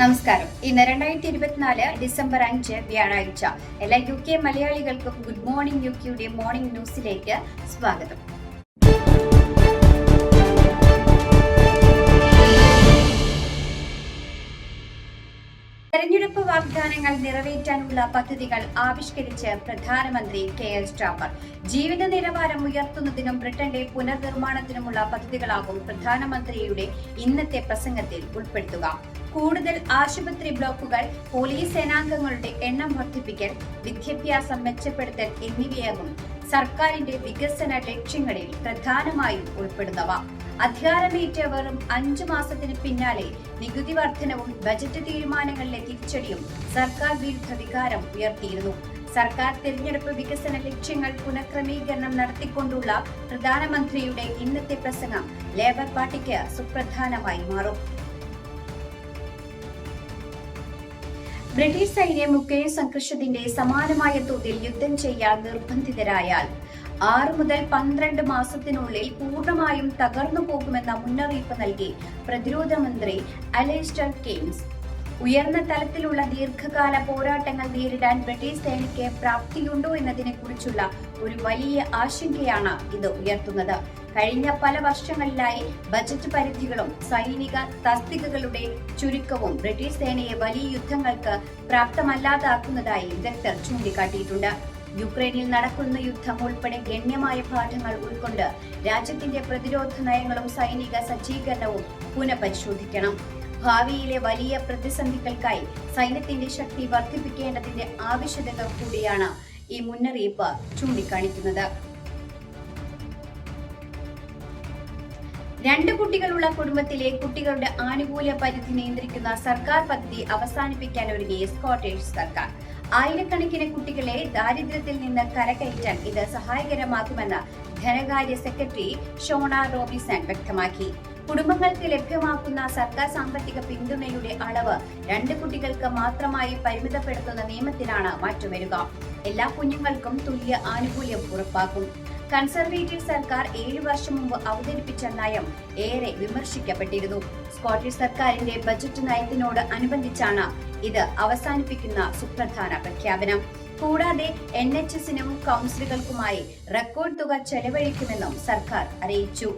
നമസ്കാരം. ഇന്ന് രണ്ടായിരത്തി ഇരുപത്തിനാല് ഡിസംബർ അഞ്ച് വ്യാഴാഴ്ച. എല്ലാ യു കെ മലയാളികൾക്കും ഗുഡ് മോർണിംഗ് യു കെയുടെ മോർണിംഗ് ന്യൂസിലേക്ക് സ്വാഗതം. തെരഞ്ഞെടുപ്പ് വാഗ്ദാനങ്ങൾ നിറവേറ്റാനുള്ള പദ്ധതികൾ ആവിഷ്കരിച്ച് പ്രധാനമന്ത്രി കെ എൽ സ്റ്റാമർ ജീവിത നിലവാരം ഉയർത്തുന്നതിനും ബ്രിട്ടന്റെ പുനർനിർമ്മാണത്തിനുമുള്ള പദ്ധതികളാകും പ്രധാനമന്ത്രിയുടെ ഇന്നത്തെ പ്രസംഗത്തിൽ ഉൾപ്പെടുത്തുക. കൂടുതൽ ആശുപത്രി ബ്ലോക്കുകൾ പോലീസ് സേനാംഗങ്ങളുടെ എണ്ണം വർദ്ധിപ്പിക്കൽ വിദ്യാഭ്യാസം മെച്ചപ്പെടുത്തൽ എന്നിവയാകും സർക്കാരിന്റെ വികസന ലക്ഷ്യങ്ങളിൽ പ്രധാനമായും ഉൾപ്പെടുന്നവ. അധികാരമേറ്റ വെറും അഞ്ചു മാസത്തിന് പിന്നാലെ നികുതി വർധനവും ബജറ്റ് തീരുമാനങ്ങളിലെ തിരിച്ചടിയും സർക്കാർ വിരുദ്ധ വികാരം ഉയർത്തിയിരുന്നു. സർക്കാർ തിരഞ്ഞെടുപ്പ് വികസന ലക്ഷ്യങ്ങൾ പുനഃക്രമീകരണം നടത്തിക്കൊണ്ടുള്ള പ്രധാനമന്ത്രിയുടെ ഇന്നത്തെ പ്രസംഗം ലേബർ പാർട്ടിക്ക് സുപ്രധാനമായി മാറും. ബ്രിട്ടീഷ് സൈന്യം ഉക്രൈൻ സംഘർഷത്തിന്റെ സമാനമായ തോതിൽ യുദ്ധം ചെയ്യാൻ നിർബന്ധിതരായാൽ ആറ് മുതൽ പന്ത്രണ്ട് മാസത്തിനുള്ളിൽ പൂർണമായും തകർന്നു പോകുമെന്ന മുന്നറിയിപ്പ് നൽകി പ്രതിരോധ മന്ത്രി അലേസ്റ്റർ കെയ്ൻസ് ഉയർന്ന തലത്തിലുള്ള ദീർഘകാല പോരാട്ടങ്ങൾ നേരിടാൻ ബ്രിട്ടീഷ് സേനയ്ക്ക് പ്രാപ്തിയുണ്ടോ എന്നതിനെ കുറിച്ചുള്ള ഒരു വലിയ ആശങ്കയാണ് ഇത് ഉയർത്തുന്നത്. കഴിഞ്ഞ പല വർഷങ്ങളിലായി ബജറ്റ് പരിധികളും സൈനിക തസ്തികകളുടെ ചുരുക്കവും ബ്രിട്ടീഷ് സേനയെ വലിയ യുദ്ധങ്ങൾക്ക് പ്രാപ്തമല്ലാതാക്കുന്നതായി വിദഗ്ധർ ചൂണ്ടിക്കാട്ടിയിട്ടുണ്ട്. യുക്രൈനിൽ നടക്കുന്ന യുദ്ധം ഉൾപ്പെടെ ഗണ്യമായ പാഠങ്ങൾ ഉൾക്കൊണ്ട് രാജ്യത്തിന്റെ പ്രതിരോധ നയങ്ങളും സൈനിക സജ്ജീകരണവും പുനഃപരിശോധിക്കണം. ഭാവിയിലെ വലിയ പ്രതിസന്ധികൾക്കായി സൈന്യത്തിന്റെ ശക്തി വർദ്ധിപ്പിക്കേണ്ടതിന്റെ ആവശ്യകത കൂടിയാണ് ഈ മുന്നറിയിപ്പ് ചൂണ്ടിക്കാണിക്കുന്നത്. രണ്ട് കുട്ടികളുള്ള കുടുംബത്തിലെ കുട്ടികളുടെ ആനുകൂല്യ പരിധി നിയന്ത്രിക്കുന്ന സർക്കാർ പദ്ധതി അവസാനിപ്പിക്കാൻ ഒരുങ്ങി സ്കോട്ടേഷ് സർക്കാർ. ആയിരക്കണക്കിന് കുട്ടികളെ ദാരിദ്ര്യത്തിൽ നിന്ന് കരകയറ്റാൻ ഇത് സഹായകരമാകുമെന്ന് ധനകാര്യ സെക്രട്ടറി ഷോണ റോബിസൺ വ്യക്തമാക്കി. കുടുംബങ്ങൾക്ക് ലഭ്യമാക്കുന്ന സർക്കാർ സാമ്പത്തിക പിന്തുണയുടെ അളവ് രണ്ട് കുട്ടികൾക്ക് മാത്രമായി പരിമിതപ്പെടുത്തുന്ന നിയമത്തിലാണ് മാറ്റം വരിക. എല്ലാ കുഞ്ഞുങ്ങൾക്കും തുല്യ ആനുകൂല്യം ഉറപ്പാക്കും. കൺസർവേറ്റീവ് സർക്കാർ ഏഴ് വർഷം മുമ്പ് അവതരിപ്പിച്ച നയം ഏറെ വിമർശിക്കപ്പെട്ടിരുന്നു. സ്കോട്ടിഷ് സർക്കാരിന്റെ ബജറ്റ് നയത്തിനോട് അനുബന്ധിച്ചാണ് ഇത് അവസാനിപ്പിക്കുന്ന സുപ്രധാന പ്രഖ്യാപനം. കൂടാതെ എൻ എച്ച് എസിനും കൗൺസിലുകൾക്കുമായി റെക്കോർഡ് തുക ചെലവഴിക്കുമെന്നും സർക്കാർ അറിയിച്ചു.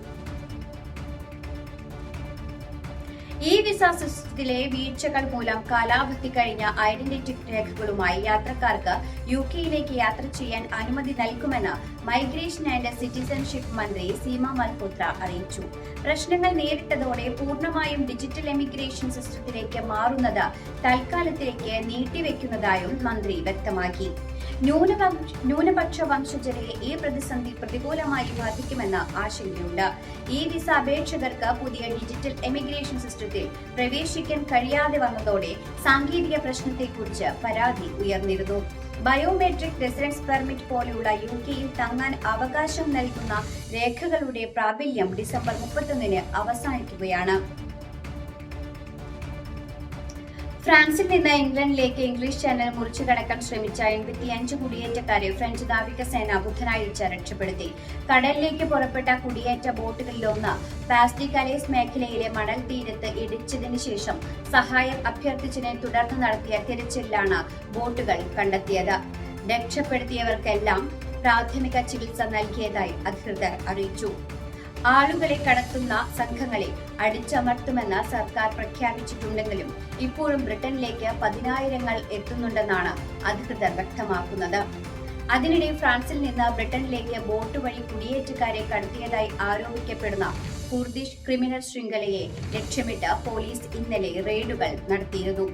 ഈ വിസ സിസ്റ്റത്തിലെ വീഴ്ചകൾ മൂലം കാലാവധി കഴിഞ്ഞ ഐഡന്റിറ്റി രേഖകളുമായി യാത്രക്കാർക്ക് യു കെയിലേക്ക് യാത്ര ചെയ്യാൻ അനുമതി നൽകുമെന്ന് മൈഗ്രേഷൻ ആൻഡ് സിറ്റിസൺഷിപ്പ് മന്ത്രി സീമ മൽഹോത്ര അറിയിച്ചു. പ്രശ്നങ്ങൾ നേരിട്ടതോടെ പൂർണമായും ഡിജിറ്റൽ എമിഗ്രേഷൻ സിസ്റ്റത്തിലേക്ക് മാറുന്നത് തൽക്കാലത്തേക്ക് നീട്ടിവെക്കുന്നതായും മന്ത്രി വ്യക്തമാക്കി. ന്യൂനപക്ഷ ന്യൂനപക്ഷ വംശജരെ ഈ പ്രതിസന്ധി പ്രതികൂലമായി ബാധിക്കുമെന്ന ആശങ്കയുണ്ട്. ഈ വിസ അപേക്ഷകർക്ക് പുതിയ ഡിജിറ്റൽ എമിഗ്രേഷൻ സിസ്റ്റത്തിൽ പ്രവേശിക്കാൻ കഴിയാതെ വന്നതോടെ സാങ്കേതിക പ്രശ്നത്തെക്കുറിച്ച് പരാതി ഉയർന്നിരുന്നു. ബയോമെട്രിക് റെസിഡൻസ് പെർമിറ്റ് പോലെയുള്ള യു കെയിൽ തങ്ങാൻ അവകാശം നൽകുന്ന രേഖകളുടെ പ്രാബല്യം ഡിസംബർ മുപ്പത്തൊന്നിന് അവസാനിക്കുകയാണ്. ഫ്രാൻസിൽ നിന്ന് ഇംഗ്ലണ്ടിലേക്ക് ഇംഗ്ലീഷ് ചാനൽ മുറിച്ചു കടക്കാൻ ശ്രമിച്ച എൺപത്തിയഞ്ച് കുടിയേറ്റക്കാരെ ഫ്രഞ്ച് നാവികസേന ബുധനാഴ്ച രക്ഷപ്പെടുത്തി. കടലിലേക്ക് പുറപ്പെട്ട കുടിയേറ്റ ബോട്ടുകളിലൊന്ന് പാസ്റ്റിക്കലേസ് മേഖലയിലെ മണൽ തീരത്ത് ഇടിച്ചതിനു ശേഷം സഹായം അഭ്യർത്ഥിച്ചതിനെ തുടർന്ന് നടത്തിയ തിരച്ചിലാണ് ബോട്ടുകൾ കണ്ടെത്തിയത്. രക്ഷപ്പെടുത്തിയവർക്കെല്ലാം പ്രാഥമിക ചികിത്സ നൽകിയതായി അധികൃതർ അറിയിച്ചു. ആളുകളെ കടത്തുന്ന സംഘങ്ങളെ അടിച്ചമർത്തുമെന്ന് സർക്കാർ പ്രഖ്യാപിച്ചിട്ടുണ്ടെങ്കിലും ഇപ്പോഴും ബ്രിട്ടനിലേക്ക് പതിനായിരങ്ങൾ എത്തുന്നുണ്ടെന്നാണ് അധികൃതർ വ്യക്തമാക്കുന്നത്. അതിനിടെ ഫ്രാൻസിൽ നിന്ന് ബ്രിട്ടനിലേക്ക് ബോട്ട് വഴി കുടിയേറ്റക്കാരെ കടത്തിയതായി ആരോപിക്കപ്പെടുന്ന കുർദിഷ് ക്രിമിനൽ ശൃംഖലയെ ലക്ഷ്യമിട്ട് പോലീസ് ഇന്നലെ റെയ്ഡുകൾ നടത്തിയിരുന്നു.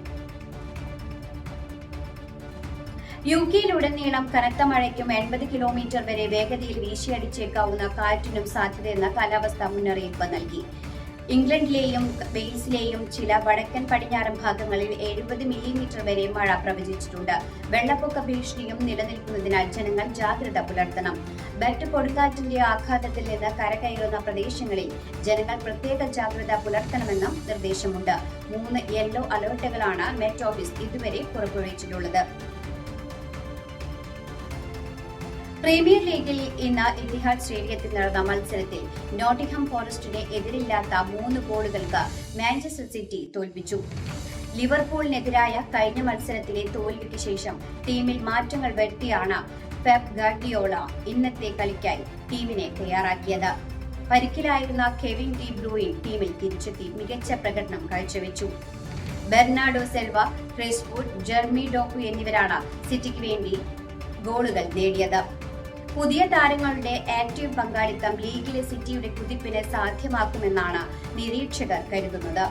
യു കെയിലുടനീളം കനത്ത മഴയ്ക്കും എൺപത് കിലോമീറ്റർ വരെ വേഗതയിൽ വീശിയടിച്ചേക്കാവുന്ന കാറ്റിനും സാധ്യതയെന്ന കാലാവസ്ഥാ മുന്നറിയിപ്പ് നൽകി. ഇംഗ്ലണ്ടിലെയും വെയിൽസിലെയും ചില വടക്കൻ പടിഞ്ഞാറൻ ഭാഗങ്ങളിൽ എഴുപത് മില്ലിമീറ്റർ വരെ മഴ പ്രവചിച്ചിട്ടുണ്ട്. വെള്ളപ്പൊക്ക ഭീഷണിയും നിലനിൽക്കുന്നതിനാൽ ജനങ്ങൾ ജാഗ്രത പുലർത്തണം. ബെറ്റ് കൊടുങ്കാറ്റിന്റെ ആഘാതത്തിൽ നിന്ന് കരകയറുന്ന പ്രദേശങ്ങളിൽ ജനങ്ങൾ പ്രത്യേക ജാഗ്രത പുലർത്തണമെന്നും നിർദ്ദേശമുണ്ട്. മൂന്ന് യെല്ലോ അലേർട്ടുകളാണ് മെറ്റ് ഓഫീസ് ഇതുവരെ പുറപ്പെടുവിച്ചിട്ടുള്ളത്. പ്രീമിയർ ലീഗിൽ ഇന്ന് ഇത്തിഹാദ് സ്റ്റേഡിയത്തിൽ നടന്ന മത്സരത്തിൽ നോട്ടിംഗ്ഹാം ഫോറസ്റ്റിനെ എതിരില്ലാത്ത മൂന്ന് ഗോളുകൾക്ക് മാഞ്ചസ്റ്റർ സിറ്റി തോൽപ്പിച്ചു. ലിവർപൂളിനെതിരായ കഴിഞ്ഞ മത്സരത്തിലെ തോൽവിക്ക് ശേഷം ടീമിൽ മാറ്റങ്ങൾ വരുത്തിയാണ് പെപ് ഗാർഡിയോള ഇന്നത്തെ കളിക്കായി ടീമിനെ തയ്യാറാക്കിയത്. പരിക്കിലായിരുന്ന കെവിൻ ഡി ബ്രൂയിൻ ടീമിൽ തിരിച്ചെത്തി മികച്ച പ്രകടനം കാഴ്ചവെച്ചു. Bernardo Silva Chris Wood Jeremy Doku എന്നിവരാണ് സിറ്റിക്ക് വേണ്ടി ഗോളുകൾ നേടിയത്. പുതിയ താരങ്ങളുടെ ആക്റ്റീവ് പങ്കാളിത്തം ലീഗിലെ സിറ്റിയുടെ കുതിപ്പിന് സാധ്യമാക്കുമെന്നാണ് നിരീക്ഷകർ കരുതുന്നത്.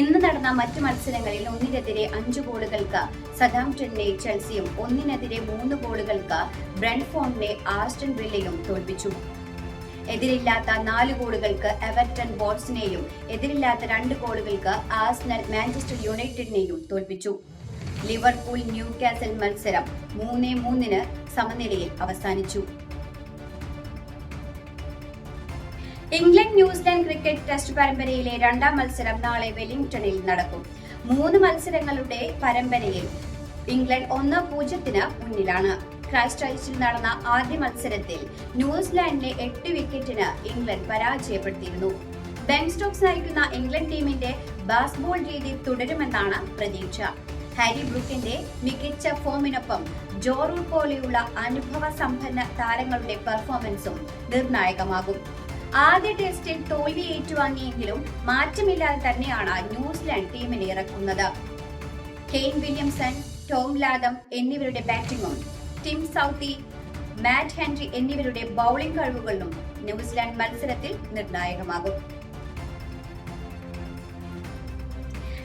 ഇന്ന് നടന്ന മറ്റ് മത്സരങ്ങളിൽ ഒന്നിനെതിരെ അഞ്ച് ഗോളുകൾക്ക് സദാംപ്ടണിനെ ചെൽസിയും ഒന്നിനെതിരെ മൂന്ന് ഗോളുകൾക്ക് ബ്രൺഫോണിനെ ആസ്റ്റൺ വില്ലയും തോൽപ്പിച്ചു. എതിരില്ലാത്ത നാല് ഗോളുകൾക്ക് എവർട്ടൺ ബോട്സിനെയും എതിരില്ലാത്ത രണ്ട് ഗോളുകൾക്ക് ആസ്നൽ മാഞ്ചസ്റ്റർ യുണൈറ്റഡിനെയും തോൽപ്പിച്ചു. ലിവർപൂൾ ന്യൂ കാസൽ മത്സരം മൂന്ന് മൂന്നിന് സമനിലയിൽ അവസാനിച്ചു. ഇംഗ്ലണ്ട് ന്യൂസിലാൻഡ് ക്രിക്കറ്റ് ടെസ്റ്റ് പരമ്പരയിലെ രണ്ടാം മത്സരം നാളെ വെല്ലിംഗ്ടണിൽ നടക്കും. മൂന്ന് മത്സരങ്ങളുടെ പരമ്പരയിൽ ഇംഗ്ലണ്ട് ഒന്ന് പൂജ്യത്തിന് മുന്നിലാണ്. ക്രൈസ്റ്റ് ഐസിൽ നടന്ന ആദ്യ മത്സരത്തിൽ ന്യൂസിലാൻഡിനെ എട്ട് വിക്കറ്റിന് ഇംഗ്ലണ്ട് പരാജയപ്പെടുത്തിയിരുന്നു. ബെൻ സ്റ്റോക്സ് നയിക്കുന്ന ഇംഗ്ലണ്ട് ടീമിന്റെ ബാസ്ബോൾ രീതി തുടരുമെന്നാണ് പ്രതീക്ഷ. ഹാരി ബ്രൂക്കിന്റെ മികച്ച ഫോമിനൊപ്പം ജോറൂൾ പോലെയുള്ള അനുഭവ സമ്പന്ന താരങ്ങളുടെ പെർഫോമൻസും നിർണായകമാകും. ആദ്യ ടെസ്റ്റിൽ തോൽവി ഏറ്റുവാങ്ങിയെങ്കിലും മാറ്റമില്ലാതെ തന്നെയാണ് ന്യൂസിലാൻഡ് ടീമിനെ ഇറക്കുന്നത്. കെയിൻ വില്യംസൺ ടോം ലാദം എന്നിവരുടെ ബാറ്റിംഗും ടിം സൗത്തി മാറ്റ് ഹെൻറി എന്നിവരുടെ ബൗളിംഗ് കഴിവുകളും ന്യൂസിലാൻഡ് മത്സരത്തിൽ നിർണായകമാകും.